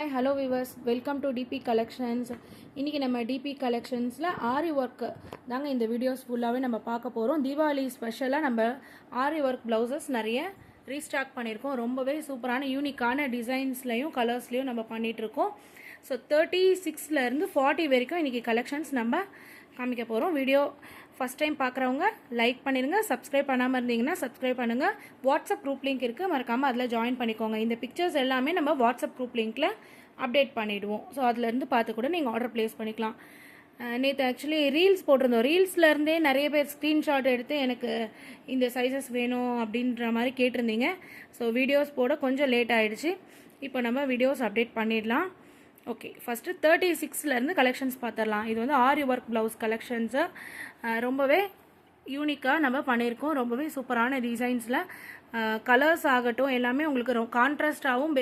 Hi hello viewers welcome to DP collections இன்றைக்கி நம்ம DP கலெக்ஷன்ஸில் ஆரி ஒர்க்கு தாங்க இந்த வீடியோஸ் ஃபுல்லாகவே நம்ம பார்க்க போகிறோம் தீபாவளி ஸ்பெஷலாக நம்ம ஆரி ஒர்க் ப்ளவுசஸ் நிறைய ரீஸ்டாக் பண்ணியிருக்கோம். ரொம்பவே சூப்பரான யூனிக்கான டிசைன்ஸ்லையும் கலர்ஸ்லையும் நம்ம பண்ணிகிட்ருக்கோம் ஸோ தேர்ட்டி சிக்ஸ்லேருந்து ஃபார்ட்டி வரைக்கும் இன்றைக்கி கலெக்ஷன்ஸ் நம்ம காமிக்க போகிறோம் வீடியோ ஃபஸ்ட் டைம் பார்க்குறவங்க லைக் பண்ணிடுங்க சப்ஸ்கிரைப் பண்ணாமல் இருந்தீங்கன்னா சப்ஸ்கிரைப் பண்ணுங்கள் வாட்ஸ்அப் குரூப் லிங்க் இருக்குது மறக்காமல் அதில் ஜாயின் பண்ணிக்கோங்க. இந்த பிக்சர்ஸ் எல்லாமே நம்ம வாட்ஸ்அப் குரூப் லிங்க்கில் அப்டேட் பண்ணிவிடுவோம் ஸோ அதுலேருந்து பார்த்து கூட நீங்கள் ஆர்டர் ப்ளேஸ் பண்ணிக்கலாம். நேற்று ஆக்சுவலி ரீல்ஸ் போட்டிருந்தோம். ரீல்ஸ்லேருந்தே நிறைய பேர் ஸ்க்ரீன்ஷாட் எடுத்து எனக்கு இந்த சைஸஸ் வேணும் அப்படின்ற மாதிரி கேட்டிருந்தீங்க. ஸோ வீடியோஸ் போட கொஞ்சம் லேட் ஆகிடுச்சு இப்போ நம்ம வீடியோஸ் அப்டேட் பண்ணிடலாம். ஓகே ஃபஸ்ட்டு தேர்ட்டி சிக்ஸ்லேருந்து கலெக்ஷன்ஸ் பார்த்துடலாம் இது வந்து ஆரி ஒர்க் ப்ளவுஸ் கலெக்ஷன்ஸை ரொம்பவே யூனிக்காக நம்ம பண்ணியிருக்கோம். ரொம்பவே சூப்பரான டிசைன்ஸில் கலர்ஸ் ஆகட்டும் எல்லாமே உங்களுக்கு ரொ கான்ட்ராஸ்டாகவும்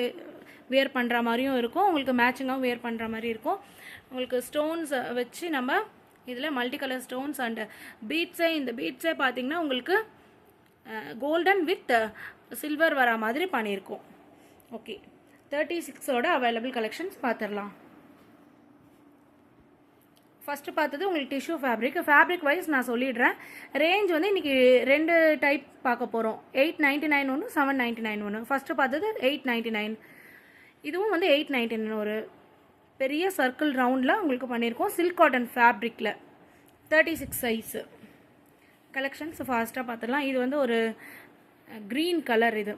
வேர் பண்ணுற மாதிரியும் இருக்கும். உங்களுக்கு மேட்சிங்காகவும் வேர் பண்ணுற மாதிரி இருக்கும். உங்களுக்கு ஸ்டோன்ஸ் வச்சு நம்ம இதில் மல்டி கலர் ஸ்டோன்ஸ் அண்டு பீட்ஸே இந்த பீட்ஸே பார்த்தீங்கன்னா உங்களுக்கு கோல்டன் வித் சில்வர் வரா மாதிரி பண்ணியிருக்கோம். ஓகே தேர்ட்டி சிக்ஸோட அவைலபிள் கலெக்ஷன்ஸ் பார்த்துடலாம் ஃபஸ்ட்டு பார்த்தது உங்களுக்கு டிஷ்யூ ஃபேப்ரிக் ஃபேப்ரிக் வைஸ் நான் சொல்லிடுறேன். ரேஞ்ச் வந்து இன்றைக்கி ரெண்டு டைப் பார்க்க போகிறோம் எயிட் நைன்ட்டி நைன் ஒன்று செவன் நைன்ட்டி நைன் ஒன்று ஃபஸ்ட்டு பார்த்தது எயிட் நைன்ட்டி நைன் இதுவும் வந்து எயிட் நைன்ட்டி நைன் ஒரு பெரிய சர்க்கிள் ரவுண்டில் உங்களுக்கு பண்ணியிருக்கோம். சில்க் காட்டன் ஃபேப்ரிக்கில் தேர்ட்டி சிக்ஸ் சைஸு கலெக்ஷன்ஸ் ஃபாஸ்ட்டாக பார்த்துடலாம். இது வந்து ஒரு க்ரீன் கலர் இது.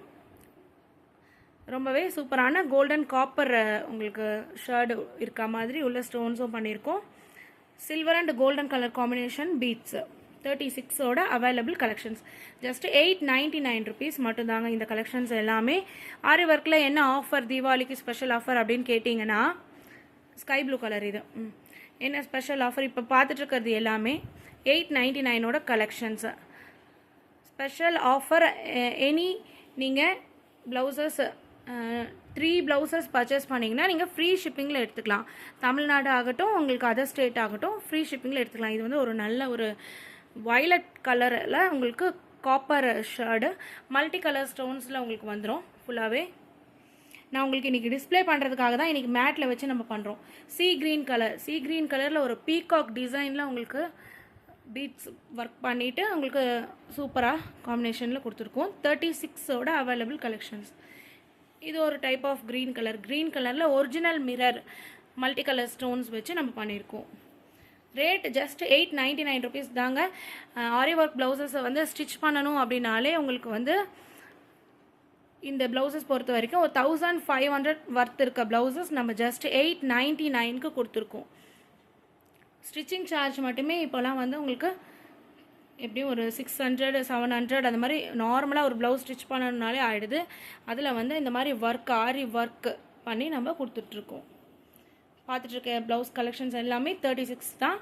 ரொம்பவே சூப்பரான கோல்டன் காப்பர் உங்களுக்கு ஷர்டு இருக்க மாதிரி உள்ள ஸ்டோன்ஸும் பண்ணியிருக்கோம். Silver and golden colour combination beads thirty சிக்ஸோட available collections just eight ninety nine rupees மட்டும்தாங்க இந்த கலெக்ஷன்ஸ் எல்லாமே. ஆரி ஒர்க்கில் என்ன ஆஃபர் தீபாவளிக்கு ஸ்பெஷல் ஆஃபர் அப்படின்னு கேட்டிங்கன்னா ஸ்கை ப்ளூ கலர் இது. என்ன ஸ்பெஷல் ஆஃபர் இப்போ பார்த்துட்ருக்கிறது எல்லாமே எயிட் நைன்ட்டி நைனோட கலெக்ஷன்ஸு ஸ்பெஷல் ஆஃபர் எனி நீங்கள் ப்ளவுசஸ் த்ரீ ப்ளவுசஸ் பர்ச்சேஸ் பண்ணிங்கன்னா நீங்கள் ஃப்ரீ ஷிப்பிங்கில் எடுத்துக்கலாம். தமிழ்நாடு ஆகட்டும் உங்களுக்கு அதர் ஸ்டேட் ஆகட்டும் ஃப்ரீ ஷிப்பிங்கில் எடுத்துக்கலாம். இது வந்து ஒரு நல்ல ஒரு வயலட் கலரில் உங்களுக்கு காப்பர் ஷர்டு மல்டி கலர் ஸ்டோன்ஸில் உங்களுக்கு வந்துடும் ஃபுல்லாகவே நான் உங்களுக்கு இன்றைக்கி டிஸ்ப்ளே பண்ணுறதுக்காக தான் இன்றைக்கி மேட்டில் வச்சு நம்ம பண்ணுறோம் sea green colour sea green கலரில் ஒரு பீகாக் டிசைனில் உங்களுக்கு பீட்ஸ் ஒர்க் பண்ணிவிட்டு உங்களுக்கு சூப்பராக காம்பினேஷனில் கொடுத்துருக்கோம். தேர்ட்டி சிக்ஸோட அவைலபிள் கலெக்ஷன்ஸ் இது ஒரு type of green colour green கலரில் original mirror multi colour stones வச்சு நம்ம பண்ணியிருக்கோம். Rate just eight ninety nine rupees தாங்க ஆரி ஒர்க் ப்ளவுசஸை வந்து ஸ்டிச் பண்ணணும் அப்படின்னாலே உங்களுக்கு வந்து இந்த ப்ளவுசஸ் பொறுத்த வரைக்கும் ஒரு தௌசண்ட் ஃபைவ் ஹண்ட்ரட் ஒர்த் இருக்க ப்ளவுசஸ் நம்ம ஜஸ்ட் எயிட் நைன்ட்டி நைனுக்கு கொடுத்துருக்கோம். ஸ்டிச்சிங் சார்ஜ் மட்டுமே இப்போலாம் வந்து உங்களுக்கு எப்படியும் ஒரு சிக்ஸ் ஹண்ட்ரட் செவன் ஹண்ட்ரட் அந்த மாதிரி நார்மலாக ஒரு ப்ளவுஸ் ஸ்டிச் பண்ணணுனாலே ஆகிடுது அதில் வந்து இந்த மாதிரி ஒர்க் ஆரி ஒர்க் பண்ணி நம்ம கொடுத்துட்ருக்கோம். பார்த்துட்ருக்க ப்ளவுஸ் கலெக்ஷன்ஸ் எல்லாமே தேர்ட்டி சிக்ஸ் தான்.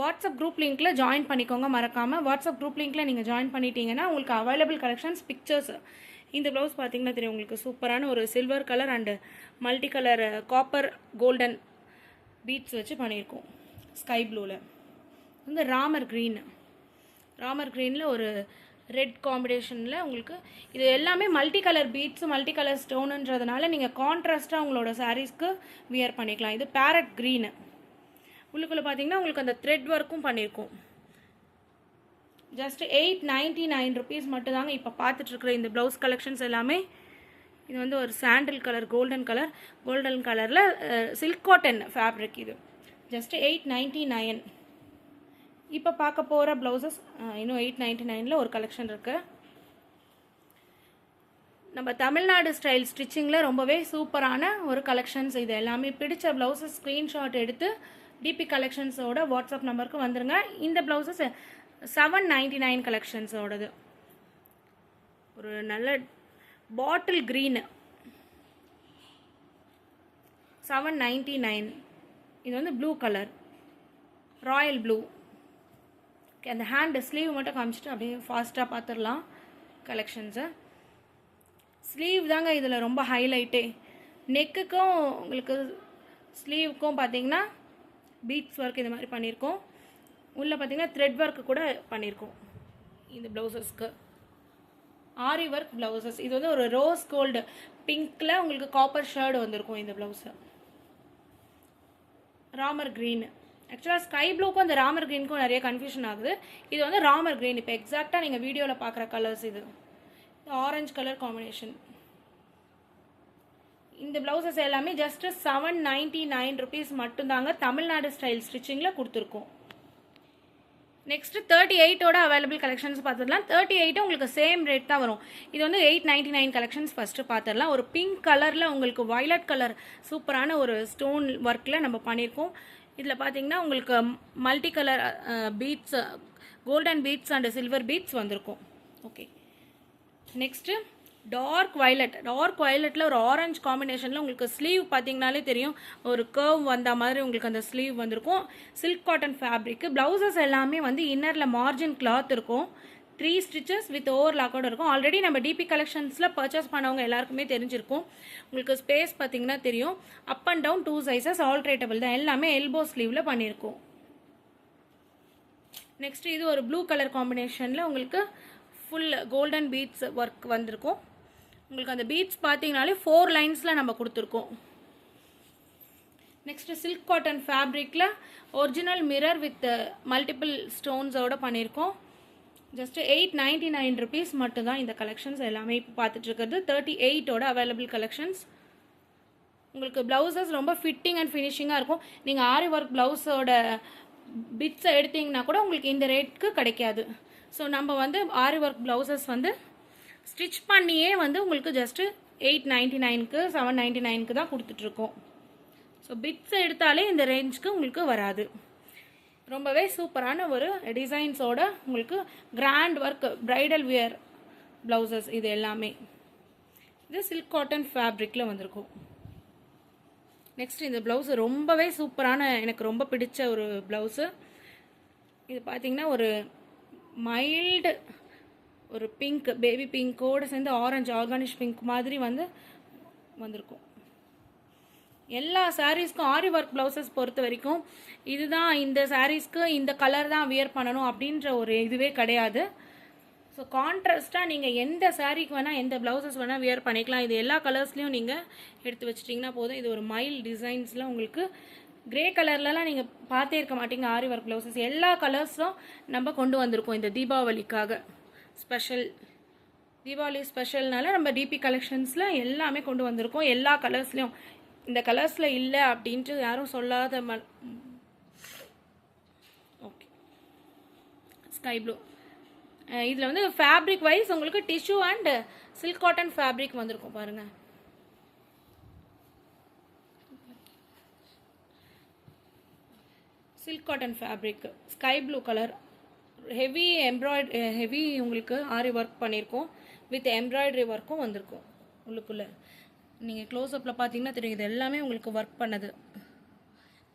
வாட்ஸ்அப் குரூப் லிங்க்கில் ஜாயின் பண்ணிக்கோங்க மறக்காமல் வாட்ஸ்அப் குரூப் லிங்க்கில் நீங்கள் ஜாயின் பண்ணிட்டீங்கன்னா உங்களுக்கு அவைலபிள் கலெக்ஷன்ஸ் பிக்சர்ஸ் இந்த ப்ளவுஸ் பார்த்தீங்கன்னா தெரியும் உங்களுக்கு சூப்பரான ஒரு silver colour and multi colour copper golden beads வச்சு பண்ணியிருக்கோம். ஸ்கை ப்ளூவில் வந்து ராமர் க்ரீன் ராமர் க்ரீனில் ஒரு ரெட் காம்பினேஷனில் உங்களுக்கு இது எல்லாமே multi colour beads multi colour ஸ்டோனுன்றதுனால நீங்கள் கான்ட்ராஸ்ட்டாக உங்களோட சாரீஸ்க்கு வியர் பண்ணிக்கலாம். இது பேரட் க்ரீனு உள்ளுக்குள்ளே பார்த்தீங்கன்னா உங்களுக்கு அந்த த்ரெட் ஒர்க்கும் பண்ணியிருக்கும் just eight ninety nine rupees மட்டும்தாங்க இப்போ பார்த்துட்ருக்குற இந்த ப்ளவுஸ் கலெக்ஷன்ஸ் எல்லாமே. இது வந்து ஒரு sandal colour golden colour golden கலரில் சில்க் காட்டன் ஃபேப்ரிக் இது. ஜஸ்ட் எயிட் நைன்ட்டி நைன் இப்போ பார்க்க போகிற ப்ளவுசஸ் இன்னும் எயிட் நைன்ட்டி நைனில் ஒரு கலெக்ஷன் இருக்குது நம்ம தமிழ்நாடு ஸ்டைல் ஸ்டிச்சிங்கில் ரொம்பவே சூப்பரான ஒரு கலெக்ஷன்ஸ் இது எல்லாமே. பிடிச்ச ப்ளவுஸஸ் ஸ்க்ரீன்ஷாட் எடுத்து டிபி கலெக்ஷன்ஸோட வாட்ஸ்அப் நம்பருக்கு வந்துருங்க. இந்த ப்ளவுசஸ் செவன் நைன்டி நைன் கலெக்ஷன்ஸோடது ஒரு நல்ல bottle green seven ninety nine இது வந்து ப்ளூ கலர் ராயல் ப்ளூ அந்த ஹேண்டு ஸ்லீவ் மட்டும் காமிச்சிட்டு அப்படியே ஃபாஸ்ட்டாக பார்த்துடலாம் கலெக்ஷன்ஸை ஸ்லீவ் தாங்க இதில் ரொம்ப ஹைலைட்டே நெக்குக்கும் உங்களுக்கு ஸ்லீவுக்கும் பார்த்தீங்கன்னா பீட்ஸ் ஒர்க் இது மாதிரி பண்ணியிருக்கோம் உள்ளே பார்த்தீங்கன்னா த்ரெட் ஒர்க்கு கூட பண்ணியிருக்கோம் இந்த ப்ளவுசஸ்க்கு ஆரி ஒர்க் ப்ளவுசஸ் இது வந்து ஒரு ரோஸ் கோல்டு பிங்க்கில் உங்களுக்கு காப்பர் ஷேர்டு வந்திருக்கும் இந்த ப்ளவுஸு ராமர் க்ரீனு ஆக்சுவலாக ஸ்கை ப்ளூக்கும் அந்த ராமர் க்ரீனுக்கும் நிறைய கன்ஃபியூஷன் ஆகுது. இது வந்து ராமர் க்ரீன் இப்போ எக்ஸாக்டாக நீங்கள் வீடியோவில் பார்க்குற கலர்ஸ் இது. ஆரஞ்சு கலர் காம்பினேஷன் இந்த ப்ளவுசஸ் எல்லாமே just seven ninety nine rupees மட்டும்தாங்க தமிழ்நாடு ஸ்டைல் ஸ்டிச்சிங்கில் கொடுத்துருக்கோம். நெக்ஸ்ட் தேர்ட்டி எயிட்டோட அவைலபிள் கலெக்ஷன்ஸ் பார்த்துடலாம். தேர்ட்டி எயிட்டும் உங்களுக்கு சேம் ரேட் தான் வரும். இது வந்து eight ninety nine collections first பார்த்துடலாம். ஒரு பிங்க் கலரில் உங்களுக்கு வயலட் கலர் சூப்பரான ஒரு ஸ்டோன் ஒர்க்கில் நம்ம பண்ணியிருக்கோம். இதில் பார்த்தீங்கன்னா உங்களுக்கு multi colour beads golden beads and silver beads வந்திருக்கும். Okay next dark violet dark வயலட்டில் ஒரு ஆரஞ்ச் காம்பினேஷனில் உங்களுக்கு ஸ்லீவ் பார்த்தீங்கனாலே தெரியும். ஒரு கர்வ் வந்த மாதிரி உங்களுக்கு அந்த ஸ்லீவ் வந்திருக்கும். சில்க் காட்டன் ஃபேப்ரிக்கு ப்ளவுசஸ் எல்லாமே வந்து இன்னரில் மார்ஜின் கிளாத் இருக்கும். த்ரீ ஸ்டிச்சஸ் வித் ஓவர் லாக்கோட இருக்கும். ஆல்ரெடி நம்ம டிபி கலெக்ஷன்ஸில் பர்ச்சேஸ் பண்ணவங்க எல்லாருக்குமே தெரிஞ்சிருக்கும். உங்களுக்கு ஸ்பேஸ் பார்த்தீங்கன்னா தெரியும். Up and down two sizes alterable தான். எல்லாமே எல்போ ஸ்லீவில் பண்ணியிருக்கோம். நெக்ஸ்ட் இது ஒரு ப்ளூ கலர் காம்பினேஷனில் உங்களுக்கு ஃபுல் கோல்டன் பீட்ஸ் ஒர்க் வந்திருக்கும். உங்களுக்கு அந்த பீட்ஸ் பார்த்தீங்கனாலே ஃபோர் லைன்ஸில் நம்ம கொடுத்துருக்கோம். நெக்ஸ்ட் சில்க் காட்டன் ஃபேப்ரிக்கில் ஒரிஜினல் மிரர் வித் மல்டிபிள் ஸ்டோன்ஸோட பண்ணியிருக்கோம். Just eight ninety nine rupees மட்டும்தான் இந்த கலெக்ஷன்ஸ் எல்லாமே இப்போ பார்த்துட்டு இருக்கிறது தேர்ட்டி எயிட்டோட அவைலபிள் கலெக்ஷன்ஸ் உங்களுக்கு ப்ளவுசஸ் ரொம்ப ஃபிட்டிங் அண்ட் ஃபினிஷிங்காக இருக்கும். நீங்கள் ஆரி ஒர்க் ப்ளவுஸோட பிட்ஸை எடுத்தீங்கன்னா கூட உங்களுக்கு இந்த ரேட்க்கு கிடைக்காது. ஸோ நம்ம வந்து ஆரி ஒர்க் ப்ளவுசஸ் வந்து ஸ்டிச் பண்ணியே வந்து உங்களுக்கு ஜஸ்ட்டு எயிட் நைன்ட்டி நைனுக்கு செவன் நைன்ட்டி நைனுக்கு தான் கொடுத்துட்ருக்கோம். ஸோ பிட்ஸை எடுத்தாலே இந்த ரேஞ்சுக்கு உங்களுக்கு வராது. ரொம்பவே சூப்பரான ஒரு டிசைன்ஸோட உங்களுக்கு grand work bridal wear blouses இது எல்லாமே. இது சில்க் காட்டன் ஃபேப்ரிக்கில் வந்திருக்கும். நெக்ஸ்ட் இந்த ப்ளவுஸ் ரொம்பவே சூப்பரான எனக்கு ரொம்ப பிடிச்ச ஒரு ப்ளவுஸு இது பார்த்தீங்கன்னா ஒரு மைல்டு ஒரு பிங்க் பேபி பிங்கோடு சேர்ந்து ஆரஞ்சு ஆர்கானிஷ் பிங்க் மாதிரி வந்து வந்திருக்கும். எல்லா சாரீஸ்க்கும் ஆரி ஒர்க் ப்ளவுசஸ் பொறுத்த வரைக்கும் இதுதான் இந்த சாரீஸ்க்கு இந்த கலர் தான் வியர் பண்ணணும் அப்படின்ற ஒரு இதுவே கிடையாது. ஸோ கான்ட்ராஸ்ட்டாக நீங்கள் எந்த சாரீக்கு வேணால் எந்த ப்ளவுசஸ் வேணால் வியர் பண்ணிக்கலாம். இது எல்லா கலர்ஸ்லையும் நீங்கள் எடுத்து வச்சிட்டிங்கன்னா போதும். இது ஒரு மைல் டிசைன்ஸில் உங்களுக்கு கிரே கலர்லலாம் நீங்கள் பார்த்தே இருக்க மாட்டீங்க ஆரி ஒர்க் ப்ளவுசஸ் எல்லா கலர்ஸும் நம்ம கொண்டு வந்திருக்கோம் இந்த தீபாவளிக்காக. ஸ்பெஷல் தீபாவளி ஸ்பெஷல்னால நம்ம டிபி கலெக்ஷன்ஸில் எல்லாமே கொண்டு வந்திருக்கோம். எல்லா கலர்ஸ்லையும் இந்த கலர்ஸில் இல்லை அப்படின்ட்டு யாரும் சொல்லாத ம ஓகே. ஸ்கை ப்ளூ இதில் வந்து ஃபேப்ரிக் வைஸ் உங்களுக்கு tissue and silk cotton fabric வந்திருக்கும் பாருங்கள் silk cotton fabric sky blue colour heavy embroid heavy உங்களுக்கு ஆரி ஒர்க் பண்ணியிருக்கோம் வித் எம்ப்ராய்டரி ஒர்க்கும் வந்திருக்கும். உள்ளுக்குள்ளே. நீங்கள் க்ளோஸ்அப்பில் பார்த்தீங்கன்னா தெரியும் இது எல்லாமே உங்களுக்கு ஒர்க் பண்ணது.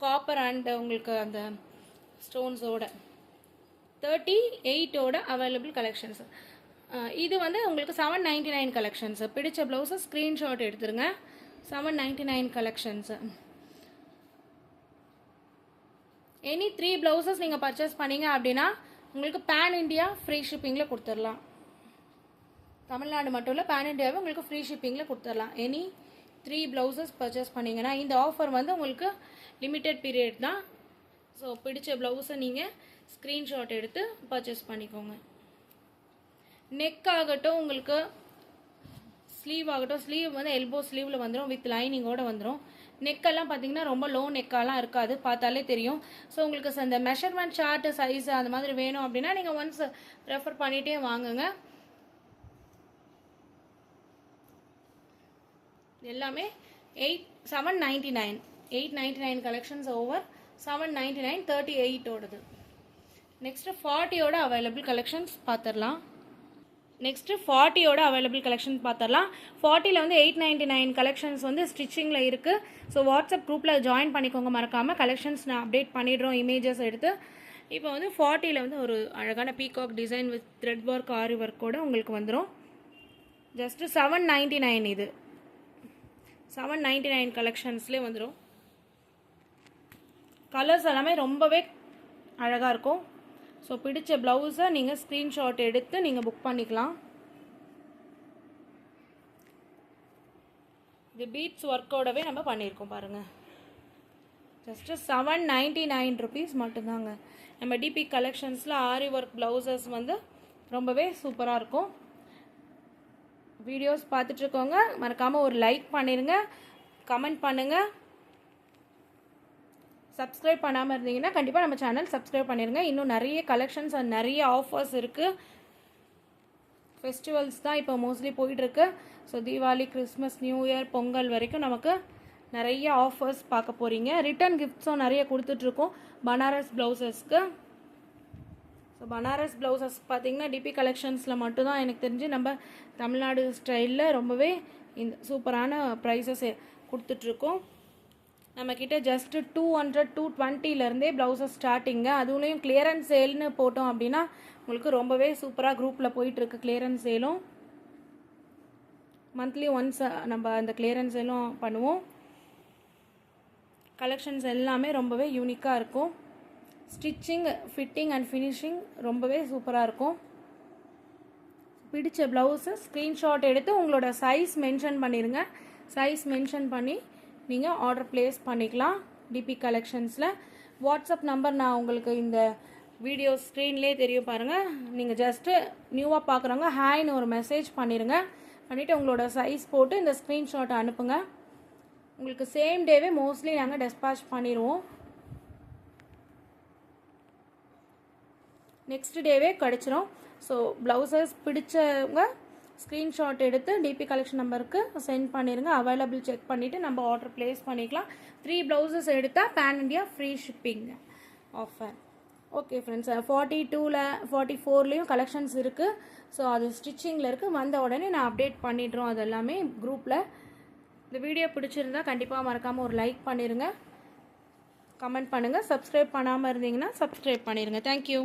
காப்பர் அண்ட் உங்களுக்கு அந்த ஸ்டோன்ஸோட தேர்ட்டி எயிட்டோட அவைலபிள் கலெக்ஷன்ஸ் இது வந்து உங்களுக்கு செவன் நைன்டி நைன் கலெக்ஷன்ஸ் பிடிச்ச ப்ளவுஸை ஸ்க்ரீன்ஷாட் எடுத்துருங்க. Seven ninety nine collections any three blouses நீங்கள் பர்ச்சேஸ் பண்ணீங்க அப்படின்னா உங்களுக்கு பேன் இண்டியா ஃப்ரீ ஷிப்பிங்கில் கொடுத்துடலாம் தமிழ்நாடு மட்டும் இல்லை பேன் இண்டியாவே உங்களுக்கு ஃப்ரீ ஷிப்பிங்கில் கொடுத்துடலாம். எனி த்ரீ ப்ளவுசஸ் பர்ச்சேஸ் பண்ணிங்கன்னா இந்த ஆஃபர் வந்து உங்களுக்கு லிமிட்டெட் பீரியட் தான். ஸோ பிடிச்ச ப்ளவுஸை நீங்கள் ஸ்க்ரீன்ஷாட் எடுத்து பர்ச்சேஸ் பண்ணிக்கோங்க. நெக் ஆகட்டும் உங்களுக்கு ஸ்லீவ் ஆகட்டும் ஸ்லீவ் வந்து எல்போ ஸ்லீவில் வந்துடும் வித் லைனிங்கோட வந்துடும் நெக்கெல்லாம் பார்த்தீங்கன்னா ரொம்ப லோ நெக்காலாம் இருக்காது பார்த்தாலே தெரியும். ஸோ உங்களுக்கு அந்த மெஷர்மெண்ட் சார்ட்டு சைஸ் அந்த மாதிரி வேணும் அப்படின்னா நீங்கள் ஒன்ஸ் ரெஃபர் பண்ணிகிட்டே வாங்குங்க. எல்லாமே eight seven ninety nine eight ninety nine collections over seven ninety nine thirty எயிட்டோடது next ஃபார்ட்டியோட அவைலபிள் கலெக்ஷன்ஸ் பார்த்துடலாம் நெக்ஸ்ட்டு ஃபார்ட்டியோட அவைலபிள் கலெக்ஷன் பார்த்துடலாம் ஃபார்ட்டியில் வந்து எயிட் நைன்டி நைன் கலெக்ஷன்ஸ் வந்து ஸ்டிச்சிங்கில் இருக்குது ஸோ வாட்ஸ்அப் குரூப்பில் ஜாயின் பண்ணிக்கோங்க. மறக்காமல் கலெக்ஷன்ஸ் நான் அப்டேட் பண்ணிடுறோம். இமேஜஸ் எடுத்து. இப்போ வந்து ஃபார்ட்டியில் வந்து ஒரு அழகான peacock design with thread work aari ஒர்க்கோடு உங்களுக்கு வந்துடும் ஜஸ்ட்டு செவன் நைன்டி நைன் இது. செவன் நைன்டி நைன் கலெக்ஷன்ஸ்லேயே வந்துடும் கலர்ஸ் எல்லாமே ரொம்பவே அழகாக இருக்கும். ஸோ பிடிச்ச ப்ளவுஸை நீங்கள் ஸ்க்ரீன்ஷாட் எடுத்து நீங்கள் புக் பண்ணிக்கலாம். இது பீட்ஸ் ஒர்க்கோடவே நம்ம பண்ணியிருக்கோம் பாருங்கள் just seven ninety nine rupees மட்டும்தாங்க. நம்ம டிபி கலெக்ஷன்ஸில் ஆரி ஒர்க் ப்ளவுசஸ் வந்து ரொம்பவே சூப்பராக இருக்கும். வீடியோஸ் பார்த்துட்ருக்கோங்க. மறக்காமல் ஒரு லைக் பண்ணிடுங்க கமெண்ட் பண்ணுங்கள் சப்ஸ்கிரைப் பண்ணாமல் இருந்தீங்கன்னா கண்டிப்பாக நம்ம சேனல் சப்ஸ்கிரைப் பண்ணிடுங்க இன்னும் நிறைய கலெக்ஷன்ஸ் அண்ட் நிறைய ஆஃபர்ஸ் இருக்குது ஃபெஸ்டிவல்ஸ் தான் இப்போ மோஸ்ட்லி போயிட்டுருக்கு so Deepavali Christmas new year Pongal வரைக்கும் நமக்கு நிறைய ஆஃபர்ஸ் பார்க்க போகிறீங்க ரிட்டன் கிஃப்ட்ஸும் நிறைய கொடுத்துட்ருக்கோம். பனாரஸ் ப்ளவுசஸ்க்கு ஸோ பனாரஸ் ப்ளவுசஸ் பார்த்தீங்கன்னா டிபி கலெக்ஷன்ஸில் மட்டும்தான் எனக்கு தெரிஞ்சு நம்ம தமிழ்நாடு ஸ்டைலில் ரொம்பவே இந்த சூப்பரான ப்ரைஸஸ் கொடுத்துட்ருக்கோம். நம்மக்கிட்ட ஜஸ்ட்டு டூ ஹண்ட்ரட் டூ டுவெண்ட்டிலேருந்தே ப்ளவுசஸ் ஸ்டார்டிங்க அதுலேயும் கிளியரன்ஸ் சேல்னு போட்டோம் அப்படின்னா உங்களுக்கு ரொம்பவே சூப்பராக குரூப்பில் போயிட்டுருக்கு கிளியரன்ஸ் சேலும் மந்த்லி ஒன்ஸ் நம்ம அந்த கிளியரன்ஸ் சேலும் பண்ணுவோம். கலெக்ஷன்ஸ் எல்லாமே ரொம்பவே யூனிக்காக இருக்கும். ஸ்டிச்சிங் ஃபிட்டிங் அண்ட் ஃபினிஷிங் ரொம்பவே சூப்பராக இருக்கும். பிடிச்ச ப்ளவுஸை ஸ்க்ரீன்ஷாட் எடுத்து உங்களோட சைஸ் மென்ஷன் பண்ணிடுங்க சைஸ் மென்ஷன் பண்ணி நீங்கள் ஆர்டர் ப்ளேஸ் பண்ணிக்கலாம் டிபி கலெக்ஷன்ஸில் வாட்ஸ்அப் நம்பர் நான் உங்களுக்கு இந்த வீடியோ ஸ்க்ரீன்லேயே தெரியும் பாருங்கள் நீங்கள் ஜஸ்ட்டு நியூவாக பார்க்குறவங்க ஹாய்னு ஒரு மெசேஜ் பண்ணிடுங்க பண்ணிவிட்டு உங்களோட சைஸ் போட்டு இந்த ஸ்க்ரீன்ஷாட்டை அனுப்புங்க. உங்களுக்கு சேம் டேவே மோஸ்ட்லி நாங்கள் டெஸ்பாச் பண்ணிடுவோம் நெக்ஸ்ட் டேவே கிடச்சிரும். ஸோ ப்ளவுசஸ் பிடிச்சவங்க ஸ்க்ரீன்ஷாட் எடுத்து டிபி கலெக்ஷன் நம்பருக்கு சென்ட் பண்ணிடுங்க அவைலபிள் செக் பண்ணிவிட்டு நம்ம ஆர்டர் ப்ளேஸ் பண்ணிக்கலாம். த்ரீ ப்ளவுசஸ் எடுத்தால் pan India free shipping offer okay friends forty டூவில் ஃபார்ட்டி ஃபோர்லேயும் கலெக்ஷன்ஸ் இருக்குது ஸோ அது ஸ்டிச்சிங்கில் இருக்குது வந்த உடனே நான் அப்டேட் பண்ணிடுறோம் அது எல்லாமே குரூப்பில் இந்த வீடியோ பிடிச்சிருந்தா கண்டிப்பாக மறக்காமல் ஒரு லைக் பண்ணிடுங்க கமெண்ட் பண்ணுங்கள் சப்ஸ்கிரைப் பண்ணாமல் இருந்தீங்கன்னா சப்ஸ்கிரைப் பண்ணிடுங்க தேங்க்யூ